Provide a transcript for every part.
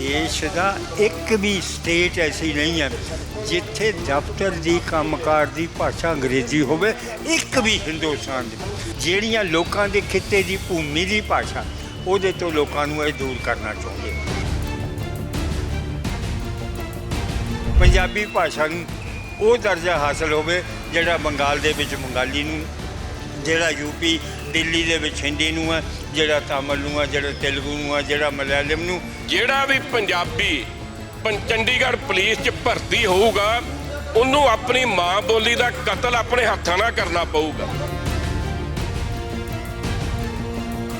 ਦੇਸ਼ ਦਾ ਇੱਕ ਵੀ ਸਟੇਟ ਐਸੀ ਨਹੀਂ ਹੈ ਜਿੱਥੇ ਦਫ਼ਤਰ ਦੀ ਕੰਮਕਾਰ ਦੀ ਭਾਸ਼ਾ ਅੰਗਰੇਜ਼ੀ ਹੋਵੇ, ਇੱਕ ਵੀ ਹਿੰਦੁਸਤਾਨ ਦੀ। ਜਿਹੜੀਆਂ ਲੋਕਾਂ ਦੇ ਖਿੱਤੇ ਦੀ ਭੂਮੀ ਦੀ ਭਾਸ਼ਾ, ਉਹਦੇ ਤੋਂ ਲੋਕਾਂ ਨੂੰ ਇਹ ਦੂਰ ਕਰਨਾ ਚਾਹੁੰਦੇ ਪੰਜਾਬੀ ਭਾਸ਼ਾ ਨੂੰ ਉਹ ਦਰਜਾ ਹਾਸਲ ਹੋਵੇ ਜਿਹੜਾ ਬੰਗਾਲ ਦੇ ਵਿੱਚ ਬੰਗਾਲੀ ਨੂੰ, ਜਿਹੜਾ ਯੂਪੀ ਦਿੱਲੀ ਦੇ ਵਿੱਚ ਹਿੰਦੀ ਨੂੰ ਹੈ ਜਿਹੜਾ ਤਾਮਿਲ ਨੂੰ ਹੈ ਜਿਹੜਾ ਤੇਲਗੂ ਨੂੰ ਹੈ ਜਿਹੜਾ ਮਲਿਆਲਮ ਨੂੰ। ਜਿਹੜਾ ਵੀ ਪੰਜਾਬੀ ਪੰ- ਚੰਡੀਗੜ੍ਹ ਪੁਲਿਸ 'ਚ ਭਰਤੀ ਹੋਊਗਾ ਉਹਨੂੰ ਆਪਣੀ ਮਾਂ ਬੋਲੀ ਦਾ ਕਤਲ ਆਪਣੇ ਹੱਥਾਂ ਨਾਲ ਕਰਨਾ ਪਊਗਾ।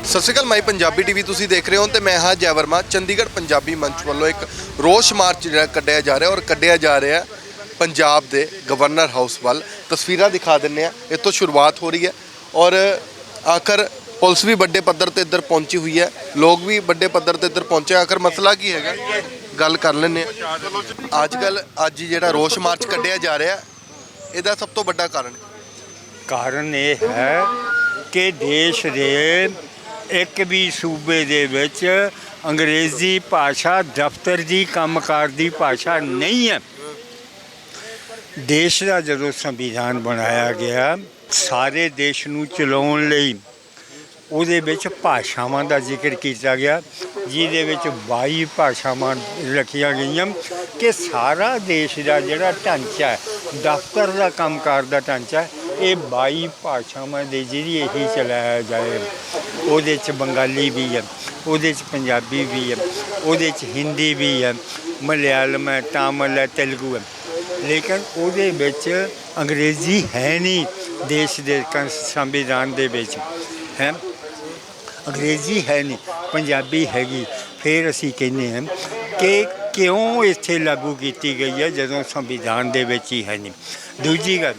ਸਤਿ ਸ਼੍ਰੀ ਅਕਾਲ ਮਾਈ ਪੰਜਾਬੀ ਟੀਵੀ ਤੁਸੀਂ ਦੇਖ ਰਹੇ ਹੋ ਤੇ ਮੈਂ ਹਾਂ ਜੈ ਵਰਮਾ ਚੰਡੀਗੜ੍ਹ ਪੰਜਾਬੀ ਮੰਚ ਵੱਲੋਂ ਇੱਕ ਰੋਸ ਮਾਰਚ ਜਿਹੜਾ ਕੱਢਿਆ ਜਾ ਰਿਹਾ ਔਰ ਕੱਢਿਆ ਜਾ ਰਿਹਾ ਪੰਜਾਬ ਦੇ ਗਵਰਨਰ ਹਾਊਸ ਵੱਲ। ਤਸਵੀਰਾਂ ਦਿਖਾ ਦਿੰਨੇ ਆ ਇੱਥੋਂ ਸ਼ੁਰੂਆਤ ਹੋ ਰਹੀ ਹੈ ਔਰ ਆਖਰ ਪੁਲਿਸ ਵੀ ਵੱਡੇ ਪੱਧਰ ਤੇ ਇੱਧਰ ਪਹੁੰਚੀ ਹੋਈ ਹੈ। ਲੋਕ ਵੀ ਵੱਡੇ ਪੱਧਰ ਤੇ ਇੱਧਰ ਪਹੁੰਚੇ ਆਖਰ ਮਸਲਾ ਕੀ ਹੈਗਾ? ਗੱਲ ਕਰ ਲੈਂਦੇ ਆ ਅੱਜ ਕੱਲ ਅੱਜ ਜਿਹੜਾ ਰੋਸ ਮਾਰਚ ਕੱਢਿਆ ਜਾ ਰਿਹਾ, ਇਹਦਾ ਸਭ ਤੋਂ ਵੱਡਾ ਕਾਰਨ ਕਾਰਨ ਇਹ ਹੈ ਕਿ ਦੇਸ਼ ਦੇ ਇੱਕ ਵੀ ਸੂਬੇ ਦੇ ਵਿੱਚ ਅੰਗਰੇਜ਼ੀ ਭਾਸ਼ਾ, ਦਫ਼ਤਰ ਦੀ ਕੰਮਕਾਰ ਦੀ ਭਾਸ਼ਾ ਨਹੀਂ ਹੈ। ਦੇਸ਼ ਦਾ ਜਦੋਂ ਸੰਵਿਧਾਨ ਬਣਾਇਆ ਗਿਆ ਸਾਰੇ ਦੇਸ਼ ਨੂੰ ਚਲਾਉਣ ਲਈ ਉਹਦੇ ਵਿੱਚ ਭਾਸ਼ਾਵਾਂ ਦਾ ਜ਼ਿਕਰ ਕੀਤਾ ਗਿਆ, ਜਿਹਦੇ ਵਿੱਚ 22 ਭਾਸ਼ਾਵਾਂ ਰੱਖੀਆਂ ਗਈਆਂ ਕਿ ਸਾਰਾ ਦੇਸ਼ ਦਾ ਜਿਹੜਾ ਢਾਂਚਾ ਦਫ਼ਤਰ ਦਾ ਕੰਮਕਾਰ ਦਾ ਢਾਂਚਾ ਇਹ 22 ਭਾਸ਼ਾਵਾਂ ਦੇ ਜ਼ਰੀਏ ਹੀ ਚਲਾਇਆ ਜਾਏ। ਉਹਦੇ 'ਚ ਬੰਗਾਲੀ ਵੀ ਹੈ, ਉਹਦੇ 'ਚ ਪੰਜਾਬੀ ਵੀ ਹੈ, ਉਹਦੇ 'ਚ ਹਿੰਦੀ ਵੀ ਹੈ, ਮਲਿਆਲਮ ਹੈ, ਤਾਮਿਲ ਹੈ, ਤੇਲਗੂ ਹੈ। ਲੇਕਿਨ ਉਹਦੇ ਵਿੱਚ ਅੰਗਰੇਜ਼ੀ ਹੈ ਨਹੀਂ। ਦੇਸ਼ ਦੇ ਕੰ- ਸੰਵਿਧਾਨ ਦੇ ਵਿੱਚ, ਹੈ? ਅੰਗਰੇਜ਼ੀ ਹੈ ਨਹੀਂ, ਪੰਜਾਬੀ ਹੈਗੀ। ਫਿਰ ਅਸੀਂ ਕਹਿੰਦੇ ਹਾਂ ਕਿ ਕਿਉਂ ਇੱਥੇ ਲਾਗੂ ਕੀਤੀ ਗਈ ਹੈ ਜਦੋਂ ਸੰਵਿਧਾਨ ਦੇ ਵਿੱਚ ਹੀ ਹੈ ਨਹੀਂ? ਦੂਜੀ ਗੱਲ,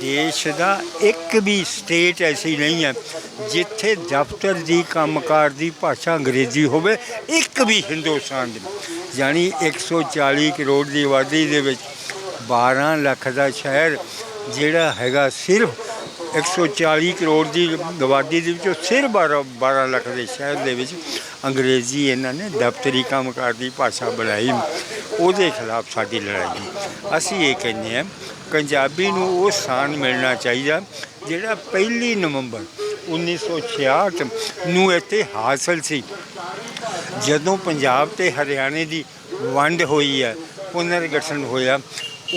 ਦੇਸ਼ ਦਾ ਇੱਕ ਵੀ ਸਟੇਟ ਐਸੀ ਨਹੀਂ ਹੈ ਜਿੱਥੇ ਦਫ਼ਤਰ ਦੀ ਕੰਮਕਾਰ ਦੀ ਭਾਸ਼ਾ ਅੰਗਰੇਜ਼ੀ ਹੋਵੇ, ਇੱਕ ਵੀ ਹਿੰਦੁਸਤਾਨ ਦੇ ਯਾਨੀ 140 ਕਰੋੜ ਦੀ ਆਬਾਦੀ ਦੇ ਵਿੱਚ 12 ਲੱਖ ਦਾ ਸ਼ਹਿਰ ਜਿਹੜਾ ਹੈਗਾ ਸਿਰਫ 140 ਕਰੋੜ ਦੀ ਆਬਾਦੀ ਦੇ ਵਿੱਚੋਂ ਸਿਰਫ 12 12 ਲੱਖ ਦੇ ਸ਼ਹਿਰ ਦੇ ਵਿੱਚ ਅੰਗਰੇਜ਼ੀ ਇਹਨਾਂ ਨੇ ਦਫ਼ਤਰੀ ਕੰਮਕਾਰ ਦੀ ਭਾਸ਼ਾ ਬਣਾਈ। ਉਹਦੇ ਖਿਲਾਫ ਸਾਡੀ ਲੜਾਈ। ਅਸੀਂ ਇਹ ਕਹਿੰਦੇ ਹਾਂ, ਪੰਜਾਬੀ ਨੂੰ ਉਹ ਸਥਾਨ ਮਿਲਣਾ ਚਾਹੀਦਾ ਜਿਹੜਾ ਪਹਿਲੀ ਨਵੰਬਰ 1966 ਨੂੰ ਇੱਥੇ ਹਾਸਲ ਸੀ। ਜਦੋਂ ਪੰਜਾਬ ਤੇ ਹਰਿਆਣੇ ਦੀ ਵੰਡ ਹੋਈ ਹੈ, ਪੁਨਰਗਠਨ ਹੋਇਆ,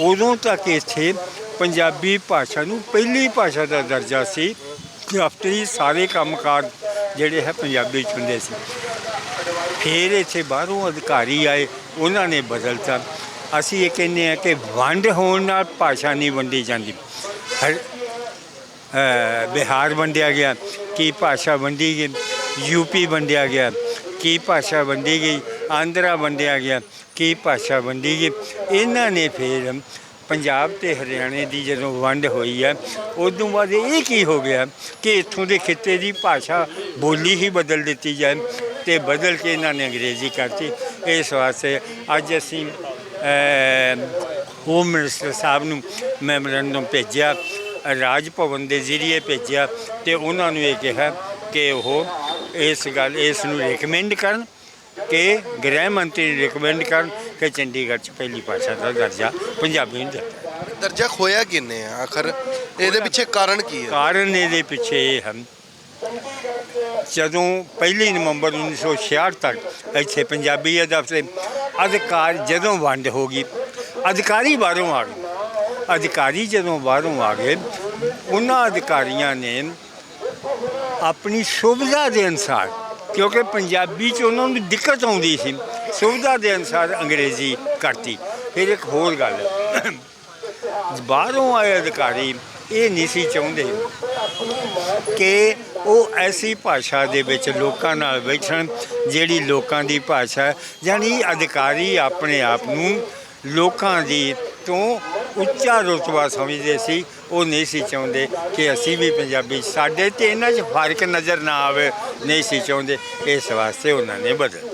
ਉਦੋਂ ਤੱਕ ਇੱਥੇ ਪੰਜਾਬੀ ਭਾਸ਼ਾ ਨੂੰ ਪਹਿਲੀ ਭਾਸ਼ਾ ਦਾ ਦਰਜਾ ਸੀ ਦਫ਼ਤਰੀ ਸਾਰੇ ਕੰਮਕਾਰ ਜਿਹੜੇ ਹੈ ਪੰਜਾਬੀ ਚ ਹੁੰਦੇ ਸੀ। ਫਿਰ ਇੱਥੇ ਬਾਹਰੋਂ ਅਧਿਕਾਰੀ ਆਏ, ਉਹਨਾਂ ਨੇ ਬਦਲਤਾ। ਅਸੀਂ ਇਹ ਕਹਿੰਦੇ ਆ ਕਿ ਵੰਡ ਹੋਣ ਨਾਲ ਭਾਸ਼ਾ ਨਹੀਂ ਵੰਡੀ ਜਾਂਦੀ। ਹਰ ਬਿਹਾਰ ਵੰਡਿਆ ਗਿਆ, ਕੀ ਭਾਸ਼ਾ ਵੰਡੀ ਗਈ ਯੂਪੀ ਵੰਡਿਆ ਗਿਆ, ਕੀ ਭਾਸ਼ਾ ਵੰਡੀ ਗਈ, ਆਂਧਰਾ ਵੰਡਿਆ ਗਿਆ, ਕੀ ਭਾਸ਼ਾ ਵੰਡੀ ਗਈ। ਇਹਨਾਂ ਨੇ ਫਿਰ ਪੰਜਾਬ ਤੇ ਹਰਿਆਣੇ ਦੀ ਜਦੋਂ ਵੰਡ ਹੋਈ ਹੈ, ਉਦੋਂ ਬਾਅਦ ਇਹ ਕੀ ਹੋ ਗਿਆ ਕਿ ਇੱਥੋਂ ਦੇ ਖਿੱਤੇ ਦੀ ਭਾਸ਼ਾ ਬੋਲੀ ਹੀ ਬਦਲ ਦਿੱਤੀ ਜਾਏ ਤੇ ਬਦਲ ਕੇ ਇਹਨਾਂ ਨੇ ਅੰਗਰੇਜ਼ੀ ਕਰਤੀ। ਇਸ ਵਾਸਤੇ ਅੱਜ ਅਸੀਂ ਹੋਮ ਮਿਨਿਸਟਰ ਸਾਹਿਬ ਨੂੰ ਮੈਮੋਰੰਡਮ ਭੇਜਿਆ ਰਾਜ ਭਵਨ ਦੇ ਜ਼ਰੀਏ ਭੇਜਿਆ ਤੇ ਉਹਨਾਂ ਨੂੰ ਇਹ ਕਿਹਾ ਕਿ ਉਹ ਇਸ ਗੱਲ, ਇਸ ਨੂੰ ਰეკਮੈਂਡ ਕਰਨ, ਕਿ ਗ੍ਰਹਿ ਮੰਤਰੀ ਰეკਮੈਂਡ ਕਰਨ ਕਿ ਚੰਡੀਗੜ੍ਹ 'ਚ ਪਹਿਲੀ ਭਾਸ਼ਾ ਦਾ ਦਰਜਾ ਪੰਜਾਬੀ ਨੂੰ ਦਿੱਤਾ। ਦਰਜਾ ਖੋਇਆ ਕਿੰਨੇ ਆ? ਆਖਰ ਇਹਦੇ ਪਿੱਛੇ ਕਾਰਨ ਕੀ ਹੈ? ਕਾਰਨ ਇਹਦੇ ਪਿੱਛੇ ਇਹ ਹਨ ਜਦੋਂ ਪਹਿਲੀ ਨਵੰਬਰ 1966 ਤੱਕ ਇੱਥੇ ਪੰਜਾਬੀ ਦਫ਼ਤਰ ਅਧਿਕਾਰ ਜਦੋਂ ਵੰਡ ਹੋ ਗਈ ਅਧਿਕਾਰੀ ਬਾਹਰੋਂ ਆ ਗਏ। ਅਧਿਕਾਰੀ ਜਦੋਂ ਬਾਹਰੋਂ ਆ ਗਏ ਉਹਨਾਂ ਅਧਿਕਾਰੀਆਂ ਨੇ ਆਪਣੀ ਸੁਵਿਧਾ ਦੇ ਅਨਸਾਰ ਕਿਉਂਕਿ ਪੰਜਾਬੀ ਚ ਉਹਨਾਂ ਨੂੰ ਦਿੱਕਤ ਆਉਂਦੀ ਸੀ ਸੁਵਿਧਾ ਦੇ ਅਨਸਾਰ ਅੰਗਰੇਜ਼ੀ ਕਰਤੀ। ਫਿਰ ਇੱਕ ਹੋਰ ਗੱਲ। ਬਾਹਰੋਂ ਆਏ ਅਧਿਕਾਰੀ ਇਹ ਨਹੀਂ ਸੀ ਚਾਹੁੰਦੇ ਕਿ ਉਹ ਐਸੀ ਭਾਸ਼ਾ ਦੇ ਵਿੱਚ ਲੋਕਾਂ ਨਾਲ ਬੈਠਣ, ਜਿਹੜੀ ਲੋਕਾਂ ਦੀ ਭਾਸ਼ਾ ਹੈ। ਯਾਨੀ ਅਧਿਕਾਰੀ ਆਪਣੇ ਆਪ ਨੂੰ ਲੋਕਾਂ ਦੀ ਤੋਂ ਉੱਚਾ ਰੁਤਬਾ ਸਮਝਦੇ ਸੀ। ਉਹ ਨਹੀਂ ਸੀ ਚਾਹੁੰਦੇ ਕਿ ਅਸੀਂ ਵੀ ਪੰਜਾਬੀ, ਸਾਡੇ ਤੇ ਇਹਨਾਂ 'ਚ ਫ਼ਰਕ ਨਜ਼ਰ ਨਾ ਆਵੇ। ਨਹੀਂ ਸੀ ਚਾਹੁੰਦੇ। ਇਸ ਵਾਸਤੇ ਉਹਨਾਂ ਨੇ ਬਦਲ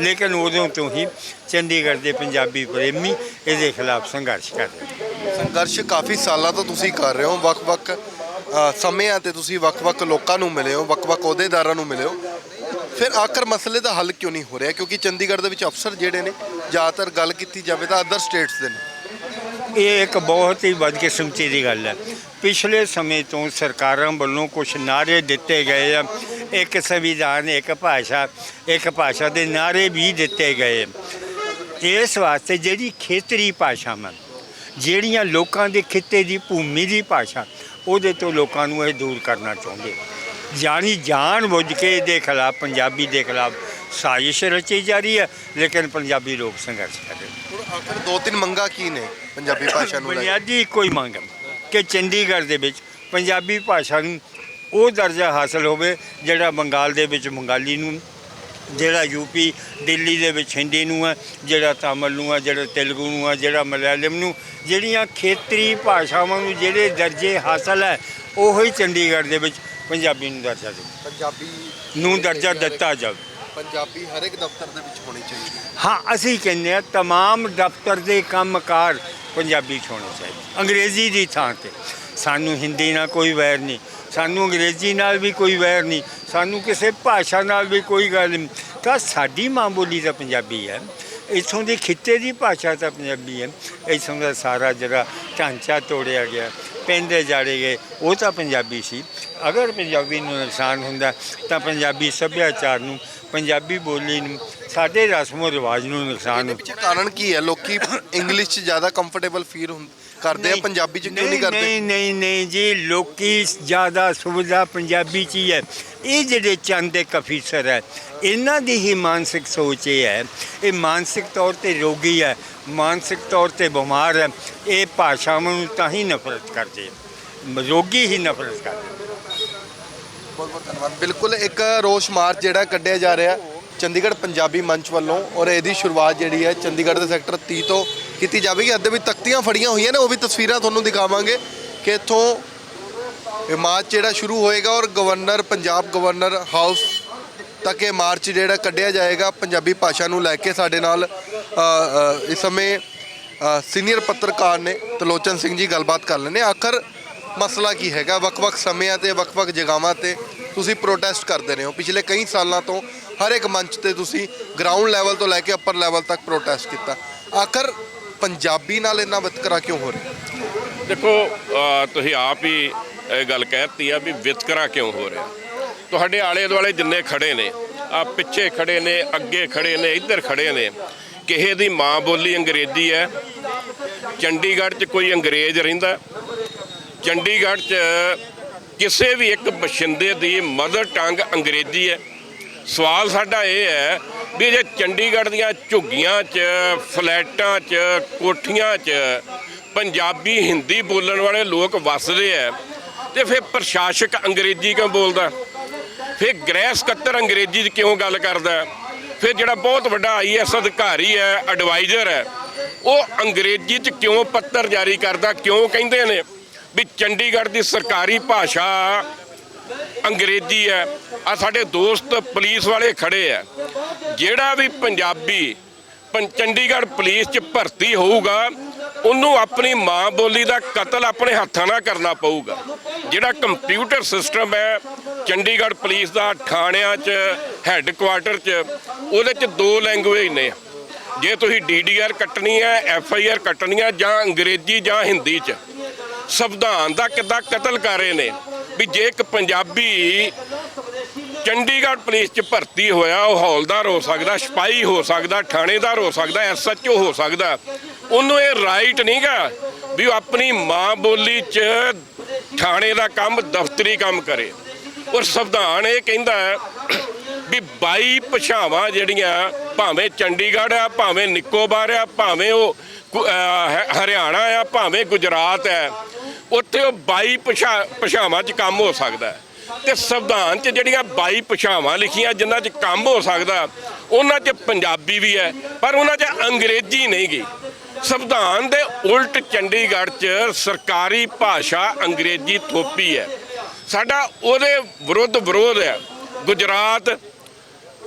ਲੇਕਿਨ ਉਦੋਂ ਤੋਂ ਹੀ ਚੰਡੀਗੜ੍ਹ ਦੇ ਪੰਜਾਬੀ ਪ੍ਰੇਮੀ ਇਹਦੇ ਖਿਲਾਫ ਸੰਘਰਸ਼ ਕਰ ਰਹੇ ਸੰਘਰਸ਼ ਕਾਫੀ ਸਾਲਾਂ ਤੋਂ ਤੁਸੀਂ ਕਰ ਰਹੇ ਹੋ ਵੱਖ-ਵੱਖ ਅ, ਸਮਿਆਂ ਤੇ ਤੁਸੀਂ ਵੱਖ-ਵੱਖ ਲੋਕਾਂ ਨੂੰ ਮਿਲੇ ਹੋ ਵੱਖ-ਵੱਖ ਅਹੁਦੇਦਾਰਾਂ ਨੂੰ ਮਿਲੇ ਹੋ। ਫਿਰ ਆਖਰ ਮਸਲੇ ਦਾ ਹੱਲ ਕਿਉਂ ਨਹੀਂ ਹੋ ਰਿਹਾ? ਕਿਉਂਕਿ ਚੰਡੀਗੜ੍ਹ ਦੇ ਵਿੱਚ ਅਫਸਰ ਜਿਹੜੇ ਨੇ ਜ਼ਿਆਦਾਤਰ ਗੱਲ ਕੀਤੀ ਜਾਵੇ ਤਾਂ ਅਦਰ ਸਟੇਟਸ ਦੇ ਨੇ। ਇਹ ਇੱਕ ਬਹੁਤ ਹੀ ਬਦਕਿਸਮਤੀ ਦੀ ਗੱਲ ਹੈ। ਪਿਛਲੇ ਸਮੇਂ ਤੋਂ ਸਰਕਾਰਾਂ ਵੱਲੋਂ ਕੁਝ ਨਾਅਰੇ ਦਿੱਤੇ ਗਏ ਆ ਇੱਕ ਸੰਵਿਧਾਨ ਇੱਕ ਭਾਸ਼ਾ ਇੱਕ ਭਾਸ਼ਾ ਦੇ ਨਾਅਰੇ ਵੀ ਦਿੱਤੇ ਗਏ। ਇਸ ਵਾਸਤੇ ਜਿਹੜੀ ਖੇਤਰੀ ਭਾਸ਼ਾਵਾਂ ਜਿਹੜੀਆਂ ਲੋਕਾਂ ਦੇ ਖਿੱਤੇ ਦੀ ਭੂਮੀ ਦੀ ਭਾਸ਼ਾ ਉਹਦੇ ਤੋਂ ਲੋਕਾਂ ਨੂੰ ਇਹ ਦੂਰ ਕਰਨਾ ਚਾਹੁੰਦੇ। ਜਾਣੀ ਜਾਣ ਬੁੱਝ ਕੇ ਇਹਦੇ ਖਿਲਾਫ ਪੰਜਾਬੀ ਦੇ ਖਿਲਾਫ ਸਾਜ਼ਿਸ਼ ਰਚੀ ਜਾ ਰਹੀ ਹੈ ਲੇਕਿਨ ਪੰਜਾਬੀ ਲੋਕ ਸੰਘਰਸ਼ ਕਰ ਰਹੇ ਆਖਰ ਦੋ ਤਿੰਨ ਮੰਗਾਂ ਕੀ ਨੇ ਪੰਜਾਬੀ ਭਾਸ਼ਾ ਨੂੰ ਲੈ ਕੇ? ਬੁਨਿਆਦੀ ਕੋਈ ਮੰਗ ਕਿ ਚੰਡੀਗੜ੍ਹ ਦੇ ਵਿੱਚ ਪੰਜਾਬੀ ਭਾਸ਼ਾ ਨੂੰ ਉਹ ਦਰਜਾ ਹਾਸਲ ਹੋਵੇ ਜਿਹੜਾ ਬੰਗਾਲ ਦੇ ਵਿੱਚ ਬੰਗਾਲੀ ਨੂੰ ਜਿਹੜਾ ਯੂਪੀ ਦਿੱਲੀ ਦੇ ਵਿੱਚ ਹਿੰਦੀ ਨੂੰ ਹੈ ਜਿਹੜਾ ਤਾਮਿਲ ਨੂੰ ਹੈ ਜਿਹੜਾ ਤੇਲਗੂ ਨੂੰ ਹੈ ਜਿਹੜਾ ਮਲਿਆਲਮ ਨੂੰ ਜਿਹੜੀਆਂ ਖੇਤਰੀ ਭਾਸ਼ਾਵਾਂ ਨੂੰ ਜਿਹੜੇ ਦਰਜੇ ਹਾਸਲ ਹੈ ਉਹੀ ਹੀ ਚੰਡੀਗੜ੍ਹ ਦੇ ਵਿੱਚ ਪੰਜਾਬੀ ਨੂੰ ਦਰਜਾ ਦੇ ਪੰਜਾਬੀ ਨੂੰ ਦਰਜਾ ਦਿੱਤਾ ਜਾਵੇ ਪੰਜਾਬੀ ਹਰ ਇੱਕ ਦਫ਼ਤਰ ਦੇ ਵਿੱਚ ਹੋਣੀ ਚਾਹੀਦੀ ਹੈ ਹਾਂ ਅਸੀਂ ਕਹਿੰਦੇ ਹਾਂ तमाम ਦਫ਼ਤਰ ਦੇ ਕੰਮਕਾਰ ਪੰਜਾਬੀ 'ਚ ਹੋਣੇ ਚਾਹੀਦੇ ਅੰਗਰੇਜ਼ੀ ਦੀ ਥਾਂ ਤੇ ਸਾਨੂੰ ਹਿੰਦੀ ਨਾਲ ਕੋਈ ਵੈਰ ਨਹੀਂ, ਸਾਨੂੰ ਅੰਗਰੇਜ਼ੀ ਨਾਲ ਵੀ ਕੋਈ ਵੈਰ ਨਹੀਂ, ਸਾਨੂੰ ਕਿਸੇ ਭਾਸ਼ਾ ਨਾਲ ਵੀ ਕੋਈ ਗੱਲ ਨਹੀਂ। ਤਾਂ ਸਾਡੀ ਮਾਂ ਬੋਲੀ ਤਾਂ ਪੰਜਾਬੀ ਹੈ, ਇੱਥੋਂ ਦੀ ਖਿੱਤੇ ਦੀ ਭਾਸ਼ਾ ਤਾਂ ਪੰਜਾਬੀ ਹੈ, ਇੱਥੋਂ ਦਾ ਸਾਰਾ ਜਿਹੜਾ ਢਾਂਚਾ ਤੋੜਿਆ ਗਿਆ, ਪੈਂਦੇ ਜਾੜੇ ਗਏ, ਉਹ ਤਾਂ ਪੰਜਾਬੀ ਸੀ। ਅਗਰ ਪੰਜਾਬੀ ਨੂੰ ਨੁਕਸਾਨ ਹੁੰਦਾ, ਤਾਂ ਪੰਜਾਬੀ ਸੱਭਿਆਚਾਰ ਨੂੰ, ਪੰਜਾਬੀ ਬੋਲੀ ਨੂੰ, ਸਾਡੇ ਰਸਮੋ ਰਿਵਾਜ ਨੂੰ ਨੁਕਸਾਨ ਇਹਦੇ ਪਿੱਛੇ ਕਾਰਨ ਕੀ ਹੈ? ਲੋਕੀ ਇੰਗਲਿਸ਼ 'ਚ ਜ਼ਿਆਦਾ ਕੰਫਰਟੇਬਲ ਫੀਲ ਹੁੰਦੇ ਕਰਦੇ ਆ ਪੰਜਾਬੀ 'ਚ ਕਿਉਂ ਨਹੀਂ ਕਰਦੇ? ਨਹੀਂ ਨਹੀਂ ਨਹੀਂ ਜੀ ਲੋਕੀ ਜ਼ਿਆਦਾ ਸੁਵਿਧਾ ਪੰਜਾਬੀ 'ਚ ਹੀ ਹੈ। ਇਹ ਜਿਹੜੇ ਚੰਦ ਇੱਕ ਅਫੀਸਰ ਹੈ ਇਹਨਾਂ ਦੀ ਹੀ ਮਾਨਸਿਕ ਸੋਚ ਇਹ ਹੈ। ਇਹ ਮਾਨਸਿਕ ਤੌਰ ਤੇ ਰੋਗੀ ਹੈ ਮਾਨਸਿਕ ਤੌਰ ਤੇ ਬਿਮਾਰ ਹੈ। ਇਹ ਭਾਸ਼ਾਵਾਂ ਨੂੰ ਤਾਂ ਹੀ ਨਫ਼ਰਤ ਕਰਦੇ ਹੈ ਰੋਗੀ ਹੀ ਨਫ਼ਰਤ ਕਰਦੇ ਬਹੁਤ ਬਹੁਤ ਧੰਨਵਾਦ। ਬਿਲਕੁਲ ਇੱਕ ਰੋਸ ਮਾਰਚ ਜਿਹੜਾ ਕੱਢਿਆ ਜਾ ਰਿਹਾ। ਚੰਡੀਗੜ੍ਹ ਪੰਜਾਬੀ ਮੰਚ ਵੱਲੋਂ ਔਰ ਇਹਦੀ ਸ਼ੁਰੂਆਤ ਜਿਹੜੀ ਹੈ ਚੰਡੀਗੜ੍ਹ ਦੇ ਸੈਕਟਰ 30 ਤੋਂ ਕੀਤੀ ਜਾਵੇਗੀ। ਅੱਧੇ ਵਿੱਚ ਤਖਤੀਆਂ ਫੜੀਆਂ ਹੋਈਆਂ ਨੇ, ਉਹ ਵੀ ਤਸਵੀਰਾਂ ਤੁਹਾਨੂੰ ਦਿਖਾਵਾਂਗੇ ਕਿ ਇੱਥੋਂ ਇਹ ਮਾਰਚ ਜਿਹੜਾ ਸ਼ੁਰੂ ਹੋਏਗਾ ਔਰ ਗਵਰਨਰ, ਪੰਜਾਬ ਗਵਰਨਰ ਹਾਊਸ ਤੱਕ ਇਹ ਮਾਰਚ ਜਿਹੜਾ ਕੱਢਿਆ ਜਾਏਗਾ ਪੰਜਾਬੀ ਭਾਸ਼ਾ ਨੂੰ ਲੈ ਕੇ। ਸਾਡੇ ਨਾਲ ਇਸ ਸਮੇਂ ਸੀਨੀਅਰ ਪੱਤਰਕਾਰ ਨੇ ਤਲੋਚਨ ਸਿੰਘ ਜੀ ਗੱਲਬਾਤ ਕਰ ਲੈਣੇ ਆਖਰ ਮਸਲਾ ਕੀ ਹੈਗਾ? ਵੱਖ-ਵੱਖ ਸਮਿਆਂ ਤੇ, ਵੱਖ-ਵੱਖ ਜਗ੍ਹਾਵਾਂ ਤੇ ਤੁਸੀਂ ਪ੍ਰੋਟੈਸਟ ਕਰਦੇ ਰਹੇ ਹੋ। ਪਿਛਲੇ ਕਈ ਸਾਲਾਂ ਤੋਂ ਹਰ ਇੱਕ ਮੰਚ ਤੇ ਤੁਸੀਂ ਗਰਾਊਂਡ ਲੈਵਲ ਤੋਂ ਲੈ ਕੇ ਅੱਪਰ ਲੈਵਲ ਤੱਕ ਪ੍ਰੋਟੈਸਟ ਕੀਤਾ। ਆਖਰ ਪੰਜਾਬੀ ਨਾਲ ਇੰਨਾ ਵਿਤਕਰਾ ਕਿਉਂ ਹੋ ਰਿਹਾ? ਦੇਖੋ ਤੁਸੀਂ ਆਪ ਹੀ ਇਹ ਗੱਲ ਕਹਿਤੀ ਆ ਵੀ ਵਿਤਕਰਾ ਕਿਉਂ ਹੋ ਰਿਹਾ? ਤੁਹਾਡੇ ਆਲੇ ਦੁਆਲੇ ਜਿੰਨੇ ਖੜੇ ਨੇ ਆ ਪਿੱਛੇ ਖੜੇ ਨੇ, ਅੱਗੇ ਖੜੇ ਨੇ, ਇੱਧਰ ਖੜੇ ਨੇ, ਕਿਸੇ ਦੀ ਮਾਂ ਬੋਲੀ ਅੰਗਰੇਜ਼ੀ ਹੈ, ਚੰਡੀਗੜ੍ਹ 'ਚ ਕੋਈ ਅੰਗਰੇਜ਼ ਰਹਿੰਦਾ, ਚੰਡੀਗੜ੍ਹ 'ਚ ਕਿਸੇ ਵੀ ਇੱਕ ਬਸ਼ਿੰਦੇ ਦੀ ਮਦਰ ਟੰਗ ਅੰਗਰੇਜ਼ੀ ਹੈ ਸਵਾਲ ਸਾਡਾ ਇਹ ਹੈ ਵੀ ਜੇ ਚੰਡੀਗੜ੍ਹ ਦੀਆਂ ਝੁੱਗੀਆਂ 'ਚ, ਫਲੈਟਾਂ 'ਚ, ਕੋਠੀਆਂ 'ਚ ਪੰਜਾਬੀ ਹਿੰਦੀ ਬੋਲਣ ਵਾਲੇ ਲੋਕ ਵੱਸਦੇ ਆ ਤੇ ਫਿਰ ਪ੍ਰਸ਼ਾਸਕ ਅੰਗਰੇਜ਼ੀ ਕਿਉਂ ਬੋਲਦਾ? ਫਿਰ ਗ੍ਰਹਿ ਸਕੱਤਰ ਅੰਗਰੇਜ਼ੀ 'ਚ ਕਿਉਂ ਗੱਲ ਕਰਦਾ? ਫਿਰ ਜਿਹੜਾ ਬਹੁਤ ਵੱਡਾ ਆਈਐਸ ਅਧਿਕਾਰੀ ਹੈ, ਐਡਵਾਈਜ਼ਰ ਹੈ, ਉਹ ਅੰਗਰੇਜ਼ੀ 'ਚ ਕਿਉਂ ਪੱਤਰ ਜਾਰੀ ਕਰਦਾ? ਕਿਉਂ ਕਹਿੰਦੇ ਨੇ ਵੀ ਚੰਡੀਗੜ੍ਹ ਦੀ ਸਰਕਾਰੀ ਭਾਸ਼ਾ ਅੰਗਰੇਜ਼ੀ ਹੈ ਆ ਸਾਡੇ ਦੋਸਤ ਪੁਲਿਸ ਵਾਲੇ ਖੜੇ ਆ। ਜਿਹੜਾ ਵੀ ਪੰਜਾਬੀ ਪੰ- ਚੰਡੀਗੜ੍ਹ ਪੁਲਿਸ 'ਚ ਭਰਤੀ ਹੋਊਗਾ, ਉਹਨੂੰ ਆਪਣੀ ਮਾਂ ਬੋਲੀ ਦਾ ਕਤਲ ਆਪਣੇ ਹੱਥਾਂ ਨਾਲ ਕਰਨਾ ਪਊਗਾ। ਜਿਹੜਾ ਕੰਪਿਊਟਰ ਸਿਸਟਮ ਹੈ, ਚੰਡੀਗੜ੍ਹ ਪੁਲਿਸ ਦਾ ਥਾਣਿਆਂ 'ਚ, ਹੈੱਡਕੁਆਟਰ 'ਚ, ਉਹਦੇ 'ਚ ਦੋ ਲੈਂਗੁਏਜ ਨੇ। ਜੇ ਤੁਸੀਂ ਡੀਡੀਆਰ ਕੱਟਣੀ ਹੈ ਐਫਆਈਆਰ ਕੱਟਣੀ ਹੈ ਜਾਂ ਅੰਗਰੇਜ਼ੀ ਜਾਂ ਹਿੰਦੀ 'ਚ, ਸੰਵਿਧਾਨ ਦਾ ਕਿੱਦਾਂ ਕਤਲ ਕਰ ਰਹੇ ਨੇ ਵੀ ਜੇ ਇੱਕ ਪੰਜਾਬੀ ਚੰਡੀਗੜ੍ਹ ਪੁਲਿਸ 'ਚ ਭਰਤੀ ਹੋਇਆ, ਉਹ ਹੌਲਦਾਰ ਹੋ ਸਕਦਾ, ਸਿਪਾਹੀ ਹੋ ਸਕਦਾ, ਥਾਣੇਦਾਰ ਹੋ ਸਕਦਾ ਐਸਐਚਓ ਹੋ ਸਕਦਾ, ਉਹਨੂੰ ਇਹ ਰਾਈਟ ਨਹੀਂਗਾ ਵੀ ਉਹ ਆਪਣੀ ਮਾਂ ਬੋਲੀ 'ਚ ਥਾਣੇ ਦਾ ਕੰਮ, ਦਫ਼ਤਰੀ ਕੰਮ ਕਰੇ। ਔਰ ਸੰਵਿਧਾਨ ਇਹ ਕਹਿੰਦਾ ਵੀ 22 ਭਾਸ਼ਾਵਾਂ ਜਿਹੜੀਆਂ, ਭਾਵੇਂ ਚੰਡੀਗੜ੍ਹ ਆ, ਭਾਵੇਂ ਨਿਕੋਬਾਰ ਆ, ਭਾਵੇਂ ਉਹ ਹਰਿਆਣਾ ਆ, ਭਾਵੇਂ ਗੁਜਰਾਤ ਹੈ ਉੱਥੇ ਉਹ 22 ਭਾਸ਼ਾ ਭਾਸ਼ਾਵਾਂ 'ਚ ਕੰਮ ਹੋ ਸਕਦਾ ਹੈ। ਤੇ ਸੰਵਿਧਾਨ 'ਚ ਜਿਹੜੀਆਂ 22 ਭਾਸ਼ਾਵਾਂ ਲਿਖੀਆਂ, ਜਿਨ੍ਹਾਂ 'ਚ ਕੰਮ ਹੋ ਸਕਦਾ, ਉਹਨਾਂ 'ਚ ਪੰਜਾਬੀ ਵੀ ਹੈ, ਪਰ ਉਹਨਾਂ 'ਚ ਅੰਗਰੇਜ਼ੀ ਨਹੀਂ ਗਈ ਸੰਵਿਧਾਨ ਦੇ ਉਲਟ ਚੰਡੀਗੜ੍ਹ 'ਚ ਸਰਕਾਰੀ ਭਾਸ਼ਾ ਅੰਗਰੇਜ਼ੀ ਥੋਪੀ ਹੈ। ਸਾਡਾ ਉਹਦੇ ਵਿਰੁੱਧ ਵਿਰੋਧ ਹੈ। ਗੁਜਰਾਤ,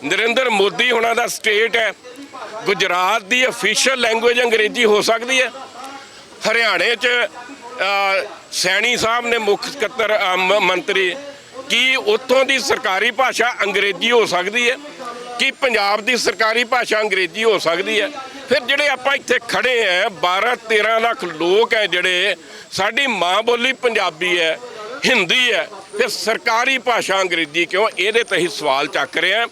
ਨਰਿੰਦਰ ਮੋਦੀ ਹੁਣਾਂ ਦਾ ਸਟੇਟ ਹੈ। ਗੁਜਰਾਤ ਦੀ ਅਫੀਸ਼ੀਅਲ ਲੈਂਗੁਏਜ ਅੰਗਰੇਜ਼ੀ ਹੋ ਸਕਦੀ ਹੈ। ਹਰਿਆਣੇ 'ਚ ਸੈਣੀ ਸਾਹਿਬ ਨੇ ਮੁੱਖ ਸਕੱਤਰ ਮੰਤਰੀ ਕੀ ਉੱਥੋਂ ਦੀ ਸਰਕਾਰੀ ਭਾਸ਼ਾ ਅੰਗਰੇਜ਼ੀ ਹੋ ਸਕਦੀ ਹੈ? ਕੀ ਪੰਜਾਬ ਦੀ ਸਰਕਾਰੀ ਭਾਸ਼ਾ ਅੰਗਰੇਜ਼ੀ ਹੋ ਸਕਦੀ ਹੈ? ਫਿਰ ਜਿਹੜੇ ਆਪਾਂ ਇੱਥੇ ਖੜੇ ਆ 12 13 ਲੱਖ ਲੋਕ ਹੈ ਜਿਹੜੇ, ਸਾਡੀ ਮਾਂ ਬੋਲੀ ਪੰਜਾਬੀ ਹੈ। ਹਿੰਦੀ ਹੈ ਫਿਰ ਸਰਕਾਰੀ ਭਾਸ਼ਾ ਅੰਗਰੇਜ਼ੀ ਕਿਉਂ? ਇਹਦੇ ਤੇ ਹੀ ਸਵਾਲ ਚੱਕ ਰਹੇ ਆ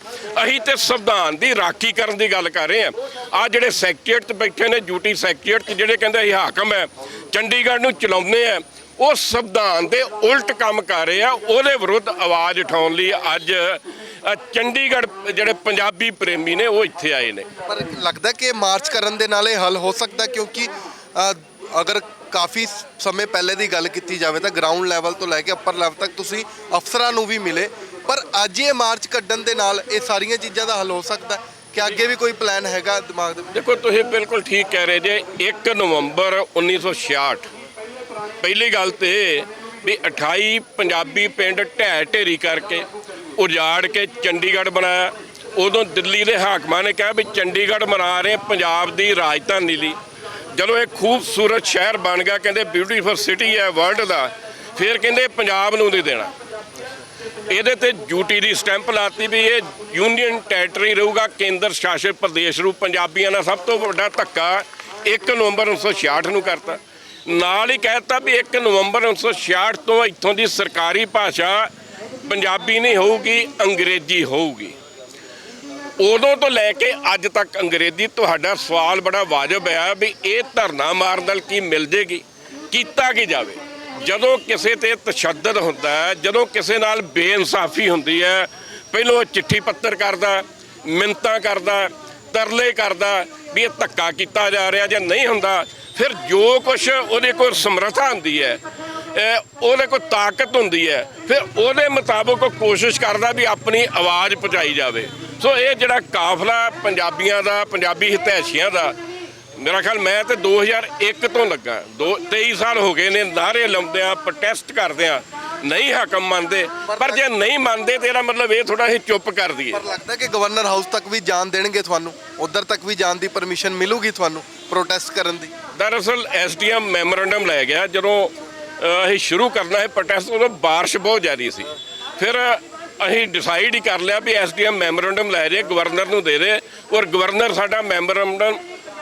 ਅਸੀਂ ਤੇ ਸੰਵਿਧਾਨ ਦੀ ਰਾਖੀ ਕਰਨ ਦੀ ਗੱਲ ਕਰ ਰਹੇ ਆ ਆ ਜਿਹੜੇ ਸੈਕਟਰੀਏਟ 'ਚ ਬੈਠੇ ਨੇ, ਡਿਊਟੀ ਸੈਕਟਰੀਏਟ 'ਚ ਜਿਹੜੇ ਕਹਿੰਦੇ ਅਸੀਂ ਹਾਕਮ ਹੈ, ਚੰਡੀਗੜ੍ਹ ਨੂੰ ਚਲਾਉਂਦੇ ਆ ਉਹ ਸੰਵਿਧਾਨ ਦੇ ਉਲਟ ਕੰਮ ਕਰ ਰਹੇ ਆ। ਉਹਦੇ ਵਿਰੁੱਧ ਆਵਾਜ਼ ਉਠਾਉਣ ਲਈ ਅੱਜ ਚੰਡੀਗੜ੍ਹ ਜਿਹੜੇ ਪੰਜਾਬੀ ਪ੍ਰੇਮੀ ਨੇ, ਉਹ ਇੱਥੇ ਆਏ ਨੇ। ਪਰ ਲੱਗਦਾ ਕਿ ਮਾਰਚ ਕਰਨ ਦੇ ਨਾਲ ਇਹ ਹੱਲ ਹੋ ਸਕਦਾ ਕਿਉਂਕਿ ਅਗਰ ਕਾਫੀ ਸਮੇਂ ਪਹਿਲੇ ਦੀ ਗੱਲ ਕੀਤੀ ਜਾਵੇ ਤਾਂ ਗਰਾਊਂਡ ਲੈਵਲ ਤੋਂ ਲੈ ਕੇ ਅੱਪਰ ਲੈਵਲ ਤੱਕ ਤੁਸੀਂ ਅਫਸਰਾਂ ਨੂੰ ਵੀ ਮਿਲੇ। ਪਰ ਅੱਜ ਇਹ ਮਾਰਚ ਕੱਢਣ ਦੇ ਨਾਲ ਇਹ ਸਾਰੀਆਂ ਚੀਜ਼ਾਂ ਦਾ ਹੱਲ ਹੋ ਸਕਦਾ ਹੈ ਕਿ ਅੱਗੇ ਵੀ ਕੋਈ ਪਲਾਨ ਹੈਗਾ ਦਿਮਾਗ ਦੇ ਵਿੱਚ? ਦੇਖੋ, ਤੁਸੀਂ ਬਿਲਕੁਲ ਠੀਕ ਕਹਿ ਰਹੇ ਜੇ। 1 ਨਵੰਬਰ 1966 ਪਹਿਲੀ ਗੱਲ ਤੇ ਇਹ ਵੀ 28 ਪੰਜਾਬੀ ਪਿੰਡ ਢਹਿ ਢੇਰੀ ਕਰਕੇ ਉਜਾੜ ਕੇ ਚੰਡੀਗੜ੍ਹ ਬਣਾਇਆ। ਉਦੋਂ ਦਿੱਲੀ ਦੇ ਹਾਕਮਾਂ ਨੇ ਕਿਹਾ ਵੀ ਚੰਡੀਗੜ੍ਹ ਬਣਾ ਰਹੇ ਪੰਜਾਬ ਦੀ ਰਾਜਧਾਨੀ ਲਈ। ਜਦੋਂ ਇਹ ਖੂਬਸੂਰਤ ਸ਼ਹਿਰ ਬਣ ਗਿਆ, ਕਹਿੰਦੇ ਬਿਊਟੀਫੁਲ ਸਿਟੀ ਹੈ ਵਰਲਡ ਦਾ, ਫਿਰ ਕਹਿੰਦੇ ਪੰਜਾਬ ਨੂੰ ਨਹੀਂ ਦੇਣਾ। ਇਹਦੇ ਤੇ ਯੂਟੀ ਦੀ ਸਟੈਂਪ ਲਾਤੀ ਵੀ ਇਹ ਯੂਨੀਅਨ ਟੈਰੀਟਰੀ ਰਹੂਗਾ, ਕੇਂਦਰ ਸ਼ਾਸਿਤ ਪ੍ਰਦੇਸ਼ ਰੂ ਪੰਜਾਬੀਆਂ ਦਾ ਸਭ ਤੋਂ ਵੱਡਾ ਧੱਕਾ 1 ਨਵੰਬਰ 1966 ਨੂੰ ਕਰਤਾ। ਨਾਲ ਹੀ ਕਹਿਤਾ ਵੀ 1 ਨਵੰਬਰ 1966 ਤੋਂ ਇੱਥੋਂ ਦੀ ਸਰਕਾਰੀ ਭਾਸ਼ਾ ਪੰਜਾਬੀ ਨਹੀਂ ਹੋਊਗੀ, ਅੰਗਰੇਜ਼ੀ ਹੋਊਗੀ। ਉਦੋਂ ਤੋਂ ਲੈ ਕੇ ਅੱਜ ਤੱਕ ਅੰਗਰੇਜ਼ੀ ਤੁਹਾਡਾ ਸਵਾਲ ਬੜਾ ਵਾਜਬ ਹੈ ਵੀ ਇਹ ਧਰਨਾ ਮਾਰਨ ਨਾਲ ਕੀ ਮਿਲ ਜੇਗੀ, ਕੀਤਾ ਕੀ ਜਾਵੇ? ਜਦੋਂ ਕਿਸੇ ਤੇ ਤਸ਼ੱਦਦ ਹੁੰਦਾ ਹੈ, ਜਦੋਂ ਕਿਸੇ ਨਾਲ ਬੇਇਨਸਾਫੀ ਹੁੰਦੀ ਹੈ, ਪਹਿਲਾਂ ਉਹ ਚਿੱਠੀ ਪੱਤਰ ਕਰਦਾ ਮਿੰਤਾਂ ਕਰਦਾ, ਤਰਲੇ ਕਰਦਾ ਵੀ ਇਹ ਧੱਕਾ ਕੀਤਾ ਜਾ ਰਿਹਾ ਜਾਂ ਨਹੀਂ ਹੁੰਦਾ, ਫਿਰ ਜੋ ਕੁਝ ਉਹਦੇ ਕੋਲ ਸਮਰੱਥਾ ਹੁੰਦੀ ਹੈ ਉਹਦੇ ਕੋਲ ਤਾਕਤ ਹੁੰਦੀ ਹੈ, ਫਿਰ ਉਹਦੇ ਮੁਤਾਬਕ ਕੋਸ਼ਿਸ਼ ਕਰਦਾ ਵੀ ਆਪਣੀ ਆਵਾਜ਼ ਪਹੁੰਚਾਈ ਜਾਵੇ। ਸੋ ਇਹ ਜਿਹੜਾ ਕਾਫਲਾ ਪੰਜਾਬੀਆਂ ਦਾ ਪੰਜਾਬੀ ਹਿਤੈਸ਼ੀਆਂ ਦਾ ਮੇਰਾ ਖਿਆਲ ਮੈਂ ਤੇ 2001 ਤੋਂ ਲੱਗਾ। ਦੋ 23 ਸਾਲ ਹੋ ਗਏ ਨੇ ਨਾਰੇ ਲਾਉਂਦੇ ਆ ਪ੍ਰੋਟੈਸਟ ਕਰਦੇ ਆ। ਨਹੀਂ ਹਕਮ ਮੰਨਦੇ ਪਰ ਜੇ ਨਹੀਂ ਮੰਨਦੇ ਤੇ ਇਹਦਾ ਮਤਲਬ ਇਹ ਥੋੜਾ ਅਸੀਂ ਚੁੱਪ ਕਰ ਦਈਏ। ਪਰ ਲੱਗਦਾ ਕਿ ਗਵਰਨਰ ਹਾਊਸ ਤੱਕ ਵੀ ਜਾਣ ਦੇਣਗੇ ਤੁਹਾਨੂੰ ਉਧਰ ਤੱਕ ਵੀ ਜਾਣ ਦੀ ਪਰਮਿਸ਼ਨ ਮਿਲੂਗੀ ਤੁਹਾਨੂੰ ਪ੍ਰੋਟੈਸਟ ਕਰਨ ਦੀ? ਦਰਅਸਲ ਐਸਡੀਐਮ ਮੈਮੋਰੰਡਮ ਲੈ ਗਿਆ ਜਦੋਂ ਅਸੀਂ ਸ਼ੁਰੂ ਕਰਨਾ ਹੈ ਪ੍ਰੋਟੈਸਟ ਉਦੋਂ ਬਾਰਿਸ਼ ਬਹੁਤ ਜ਼ਿਆਦੀ ਸੀ। ਫਿਰ ਅਸੀਂ ਡਿਸਾਈਡ ਹੀ ਕਰ ਲਿਆ ਵੀ ਐਸਡੀਐਮ ਮੈਮੋਰੰਡਮ ਲੈ ਜੇ ਗਵਰਨਰ ਨੂੰ ਦੇ ਦੇ ਔਰ ਗਵਰਨਰ ਸਾਡਾ ਮੈਮੋਰੰਡਮ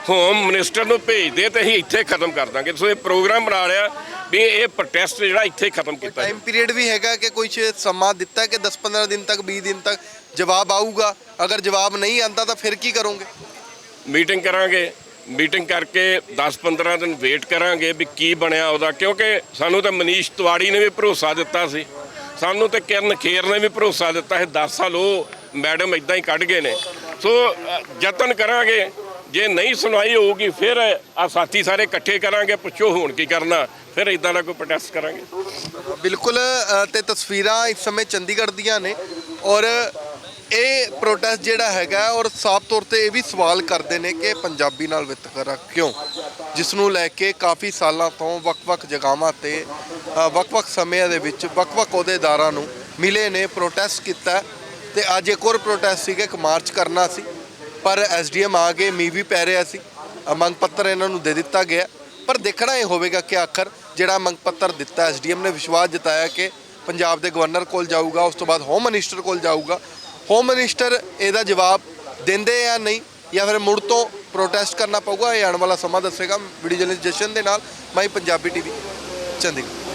ਹੋਮ ਮਿਨਿਸਟਰ ਨੂੰ ਭੇਜ ਦੇ ਤੇ ਅਸੀਂ ਇੱਥੇ ਖਤਮ ਕਰ ਦਾਂਗੇ। ਸੋ ਇਹ ਪ੍ਰੋਗਰਾਮ ਬਣਾ ਲਿਆ ਵੀ ਇਹ ਪ੍ਰੋਟੈਸਟ ਜਿਹੜਾ ਇੱਥੇ ਖਤਮ ਕੀਤਾ। ਟਾਈਮ ਪੀਰੀਅਡ ਵੀ ਹੈਗਾ ਕਿ ਕੁਝ ਸਮਾਂ ਦਿੱਤਾ ਕਿ 10-15 ਦਿਨ ਤੱਕ 20 ਦਿਨ ਤੱਕ ਜਵਾਬ ਆਊਗਾ। ਅਗਰ ਜਵਾਬ ਨਹੀਂ ਆਂਦਾ ਤਾਂ ਫਿਰ ਕੀ ਕਰੋਗੇ? ਮੀਟਿੰਗ ਕਰਾਂਗੇ। ਮੀਟਿੰਗ ਕਰਕੇ 10-15 ਦਿਨ ਵੇਟ ਕਰਾਂਗੇ ਵੀ ਕੀ ਬਣਿਆ ਉਹਦਾ। ਕਿਉਂਕਿ ਸਾਨੂੰ ਤਾਂ ਮਨੀਸ਼ ਤਿਵਾੜੀ ਨੇ ਵੀ ਭਰੋਸਾ ਦਿੱਤਾ ਸੀ। ਸਾਨੂੰ ਤੇ ਕਿਰਨ ਖੇਰ ਨੇ ਵੀ ਭਰੋਸਾ ਦਿੱਤਾ ਹੈ 10 ਸਾਲ ਉਹ ਮੈਡਮ ਇਦਾਂ ਹੀ ਕੱਢ ਗਏ ਨੇ। ਸੋ ਯਤਨ ਕਰਾਂਗੇ ਜੇ ਨਹੀਂ ਸੁਣਵਾਈ ਹੋਊਗੀ ਫਿਰ ਆ ਸਾਥੀ ਸਾਰੇ ਇਕੱਠੇ ਕਰਾਂਗੇ ਪੁੱਛੋ ਹੁਣ ਕੀ ਕਰਨਾ ਫਿਰ ਇਦਾਂ ਦਾ ਕੋਈ ਪ੍ਰੋਟੈਸਟ ਕਰਾਂਗੇ। ਬਿਲਕੁਲ ਅ, ਤੇ ਤਸਵੀਰਾਂ ਇਸ ਸਮੇਂ ਚੰਡੀਗੜ੍ਹ ਦੀਆਂ ਨੇ ਔਰ ਇਹ ਪ੍ਰੋਟੈਸਟ ਜਿਹੜਾ ਹੈਗਾ ਔਰ ਸਾਫ਼ ਤੌਰ ਤੇ ਇਹ ਵੀ ਸਵਾਲ ਕਰਦੇ ਨੇ ਕਿ ਪੰਜਾਬੀ ਨਾਲ ਵਿਤਕਰਾ ਕਿਉਂ? ਜਿਸ ਨੂੰ ਲੈ ਕੇ ਕਾਫੀ ਸਾਲਾਂ ਤੋਂ ਵੱਖ-ਵੱਖ ਜਗ੍ਹਾਵਾਂ ਤੇ ਵੱਖ-ਵੱਖ ਸਮਿਆਂ ਦੇ ਵਿੱਚ ਵੱਖ-ਵੱਖ ਅਹੁਦੇਦਾਰਾਂ ਨੂੰ ਮਿਲੇ ਨੇ ਪ੍ਰੋਟੈਸਟ ਕੀਤਾ ਤੇ ਅੱਜ ਇੱਕ ਹੋਰ ਪ੍ਰੋਟੈਸਟ ਸੀਗਾ, ਇੱਕ ਮਾਰਚ ਕਰਨਾ ਸੀ। ਪਰ ਐਸਡੀਐਮ ਆ ਗਏ ਮੀਂਹ ਵੀ ਪੈ ਰਿਹਾ ਸੀ। ਮੰਗ ਪੱਤਰ ਇਹਨਾਂ ਨੂੰ ਦੇ ਦਿੱਤਾ ਗਿਆ। ਪਰ ਦੇਖਣਾ ਇਹ ਹੋਵੇਗਾ ਕਿ ਆਖਰ ਜਿਹੜਾ ਮੰਗ ਪੱਤਰ ਦਿੱਤਾ ਐਸਡੀਐਮ ਨੇ ਵਿਸ਼ਵਾਸ ਜਤਾਇਆ ਕਿ ਪੰਜਾਬ ਦੇ ਗਵਰਨਰ ਕੋਲ ਜਾਊਗਾ, ਉਸ ਤੋਂ ਬਾਅਦ ਹੋਮ ਮਿਨਿਸਟਰ ਕੋਲ ਜਾਊਗਾ। ਹੋਮ ਮਿਨਿਸਟਰ ਇਹਦਾ ਜਵਾਬ ਦਿੰਦੇ ਜਾਂ ਨਹੀਂ? ਜਾਂ ਫਿਰ ਮੁੜ ਤੋਂ ਪ੍ਰੋਟੈਸਟ ਕਰਨਾ ਪਊਗਾ? ਇਹ ਆਉਣ ਵਾਲਾ ਸਮਾਂ ਦੱਸੇਗਾ ਵੀਡੀਓ ਜਰਨਲਿਸਟ ਜਸ਼ਨ ਦੇ ਨਾਲ। My Punjabi TV Chandigarh.